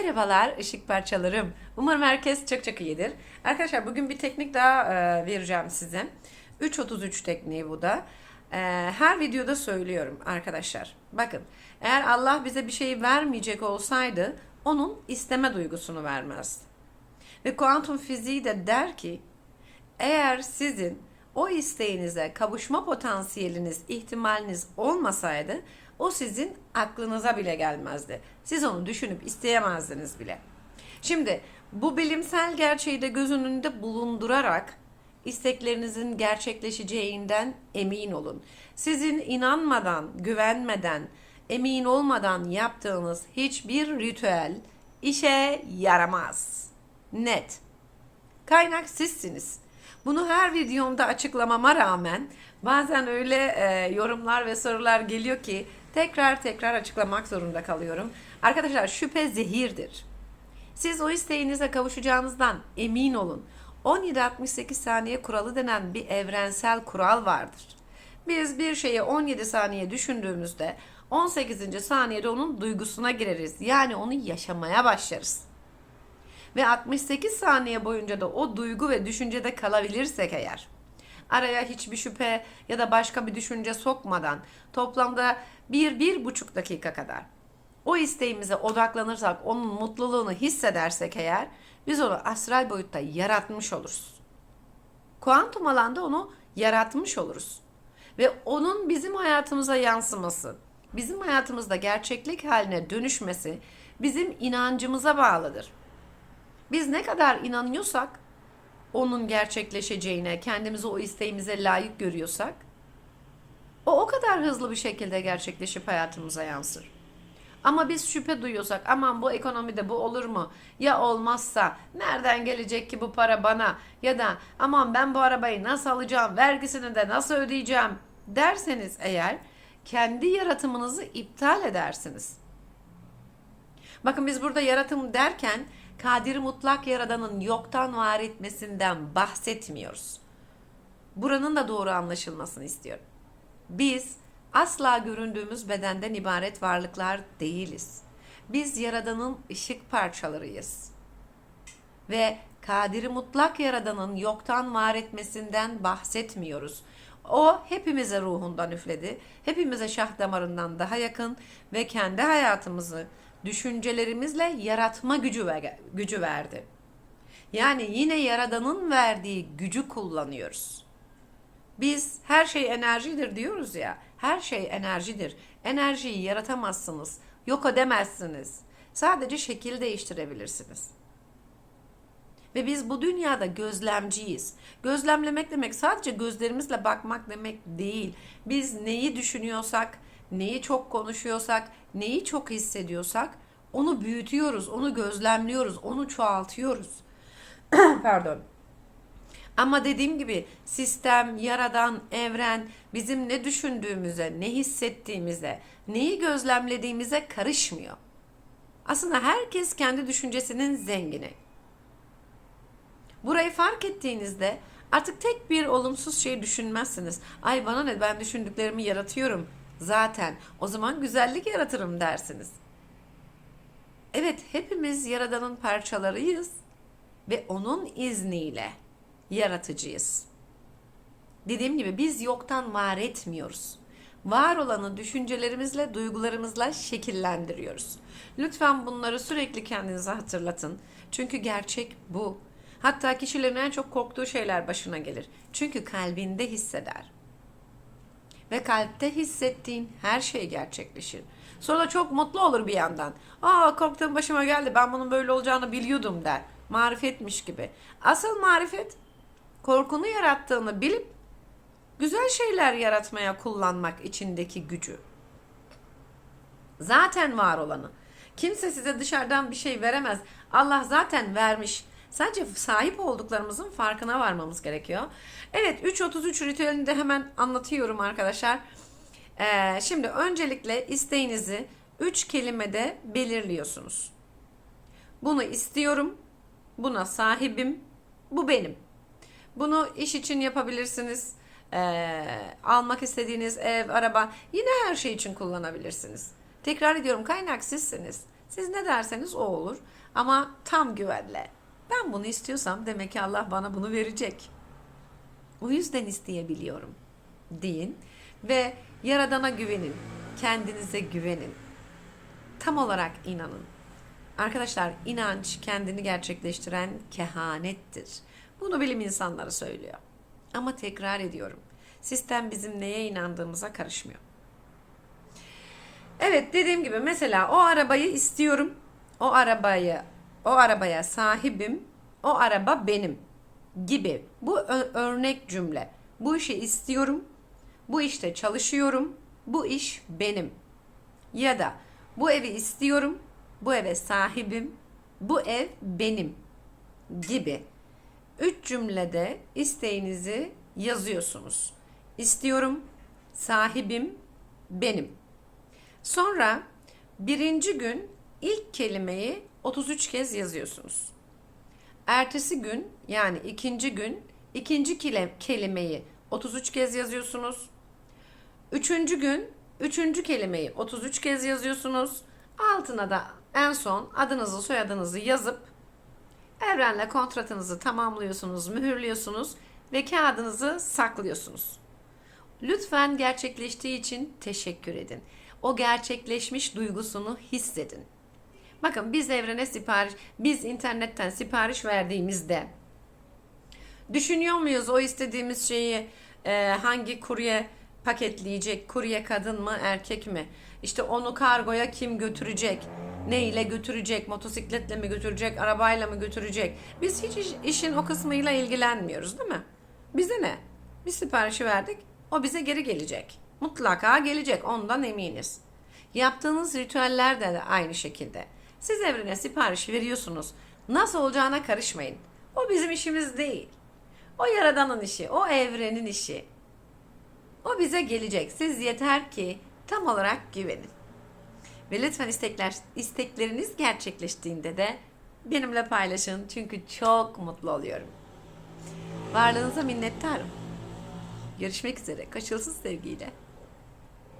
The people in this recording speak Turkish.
Merhabalar ışık parçalarım. Umarım herkes çok çok iyidir. Arkadaşlar bugün bir teknik daha e, vereceğim size. 3.33 tekniği bu da. E, her videoda söylüyorum arkadaşlar. Bakın eğer Allah bize bir şey vermeyecek olsaydı onun isteme duygusunu vermezdi. Ve kuantum fiziği de der ki eğer sizin o isteğinize kavuşma potansiyeliniz, ihtimaliniz olmasaydı o sizin aklınıza bile gelmezdi. Siz onu düşünüp isteyemezdiniz bile. Şimdi bu bilimsel gerçeği de göz önünde bulundurarak isteklerinizin gerçekleşeceğinden emin olun. Sizin inanmadan, güvenmeden, emin olmadan yaptığınız hiçbir ritüel işe yaramaz. Net. Kaynak sizsiniz. Bunu her videomda açıklamama rağmen bazen öyle e, yorumlar ve sorular geliyor ki tekrar tekrar açıklamak zorunda kalıyorum. Arkadaşlar şüphe zehirdir. Siz o isteğinize kavuşacağınızdan emin olun. 17-68 saniye kuralı denen bir evrensel kural vardır. Biz bir şeyi 17 saniye düşündüğümüzde 18. saniyede onun duygusuna gireriz. Yani onu yaşamaya başlarız ve 68 saniye boyunca da o duygu ve düşüncede kalabilirsek eğer araya hiçbir şüphe ya da başka bir düşünce sokmadan toplamda 1-1,5 dakika kadar o isteğimize odaklanırsak, onun mutluluğunu hissedersek eğer biz onu astral boyutta yaratmış oluruz. Kuantum alanda onu yaratmış oluruz. Ve onun bizim hayatımıza yansıması, bizim hayatımızda gerçeklik haline dönüşmesi bizim inancımıza bağlıdır. Biz ne kadar inanıyorsak onun gerçekleşeceğine, kendimizi o isteğimize layık görüyorsak o o kadar hızlı bir şekilde gerçekleşip hayatımıza yansır. Ama biz şüphe duyuyorsak aman bu ekonomide bu olur mu? Ya olmazsa nereden gelecek ki bu para bana? Ya da aman ben bu arabayı nasıl alacağım? Vergisini de nasıl ödeyeceğim? Derseniz eğer kendi yaratımınızı iptal edersiniz. Bakın biz burada yaratım derken Kadir mutlak yaradanın yoktan var etmesinden bahsetmiyoruz. Buranın da doğru anlaşılmasını istiyorum. Biz asla göründüğümüz bedenden ibaret varlıklar değiliz. Biz yaradanın ışık parçalarıyız. Ve kadiri mutlak yaradanın yoktan var etmesinden bahsetmiyoruz. O hepimize ruhundan üfledi. Hepimize şah damarından daha yakın ve kendi hayatımızı düşüncelerimizle yaratma gücü gücü verdi. Yani yine yaradanın verdiği gücü kullanıyoruz. Biz her şey enerjidir diyoruz ya. Her şey enerjidir. Enerjiyi yaratamazsınız. Yok edemezsiniz. Sadece şekil değiştirebilirsiniz. Ve biz bu dünyada gözlemciyiz. Gözlemlemek demek sadece gözlerimizle bakmak demek değil. Biz neyi düşünüyorsak, neyi çok konuşuyorsak, neyi çok hissediyorsak onu büyütüyoruz, onu gözlemliyoruz, onu çoğaltıyoruz. Pardon. Ama dediğim gibi sistem, yaradan, evren bizim ne düşündüğümüze, ne hissettiğimize, neyi gözlemlediğimize karışmıyor. Aslında herkes kendi düşüncesinin zengini. Burayı fark ettiğinizde artık tek bir olumsuz şey düşünmezsiniz. Ay bana ne ben düşündüklerimi yaratıyorum zaten. O zaman güzellik yaratırım dersiniz. Evet hepimiz Yaradan'ın parçalarıyız ve onun izniyle yaratıcıyız. Dediğim gibi biz yoktan var etmiyoruz. Var olanı düşüncelerimizle, duygularımızla şekillendiriyoruz. Lütfen bunları sürekli kendinize hatırlatın. Çünkü gerçek bu. Hatta kişilerin en çok korktuğu şeyler başına gelir. Çünkü kalbinde hisseder. Ve kalpte hissettiğin her şey gerçekleşir. Sonra da çok mutlu olur bir yandan. Aa korktuğum başıma geldi ben bunun böyle olacağını biliyordum der. Marifetmiş gibi. Asıl marifet korkunu yarattığını bilip güzel şeyler yaratmaya kullanmak içindeki gücü. Zaten var olanı. Kimse size dışarıdan bir şey veremez. Allah zaten vermiş. Sadece sahip olduklarımızın farkına varmamız gerekiyor. Evet 3.33 ritüelini de hemen anlatıyorum arkadaşlar. Ee, şimdi öncelikle isteğinizi 3 kelimede belirliyorsunuz. Bunu istiyorum, buna sahibim, bu benim. Bunu iş için yapabilirsiniz. Ee, almak istediğiniz ev, araba yine her şey için kullanabilirsiniz. Tekrar ediyorum kaynak sizsiniz. Siz ne derseniz o olur. Ama tam güvenle. Ben bunu istiyorsam demek ki Allah bana bunu verecek. O yüzden isteyebiliyorum deyin ve Yaradan'a güvenin. Kendinize güvenin. Tam olarak inanın. Arkadaşlar inanç kendini gerçekleştiren kehanettir. Bunu bilim insanları söylüyor. Ama tekrar ediyorum. Sistem bizim neye inandığımıza karışmıyor. Evet dediğim gibi mesela o arabayı istiyorum. O arabayı o arabaya sahibim. O araba benim gibi. Bu örnek cümle. Bu işi istiyorum. Bu işte çalışıyorum. Bu iş benim. Ya da bu evi istiyorum. Bu eve sahibim. Bu ev benim gibi. Üç cümlede isteğinizi yazıyorsunuz. İstiyorum, sahibim, benim. Sonra birinci gün ilk kelimeyi 33 kez yazıyorsunuz. Ertesi gün yani ikinci gün ikinci kelimeyi 33 kez yazıyorsunuz. Üçüncü gün üçüncü kelimeyi 33 kez yazıyorsunuz. Altına da en son adınızı soyadınızı yazıp evrenle kontratınızı tamamlıyorsunuz, mühürlüyorsunuz ve kağıdınızı saklıyorsunuz. Lütfen gerçekleştiği için teşekkür edin. O gerçekleşmiş duygusunu hissedin. Bakın biz evrene sipariş, biz internetten sipariş verdiğimizde düşünüyor muyuz o istediğimiz şeyi e, hangi kurye paketleyecek? Kurye kadın mı erkek mi? İşte onu kargoya kim götürecek? Ne ile götürecek? Motosikletle mi götürecek? Arabayla mı götürecek? Biz hiç iş- işin o kısmıyla ilgilenmiyoruz değil mi? Bize ne? Biz siparişi verdik. O bize geri gelecek. Mutlaka gelecek. Ondan eminiz. Yaptığınız ritüeller de aynı şekilde. Siz evrene sipariş veriyorsunuz. Nasıl olacağına karışmayın. O bizim işimiz değil. O yaradanın işi, o evrenin işi. O bize gelecek. Siz yeter ki tam olarak güvenin. Ve lütfen istekler, istekleriniz gerçekleştiğinde de benimle paylaşın. Çünkü çok mutlu oluyorum. Varlığınıza minnettarım. Görüşmek üzere. Koşulsuz sevgiyle.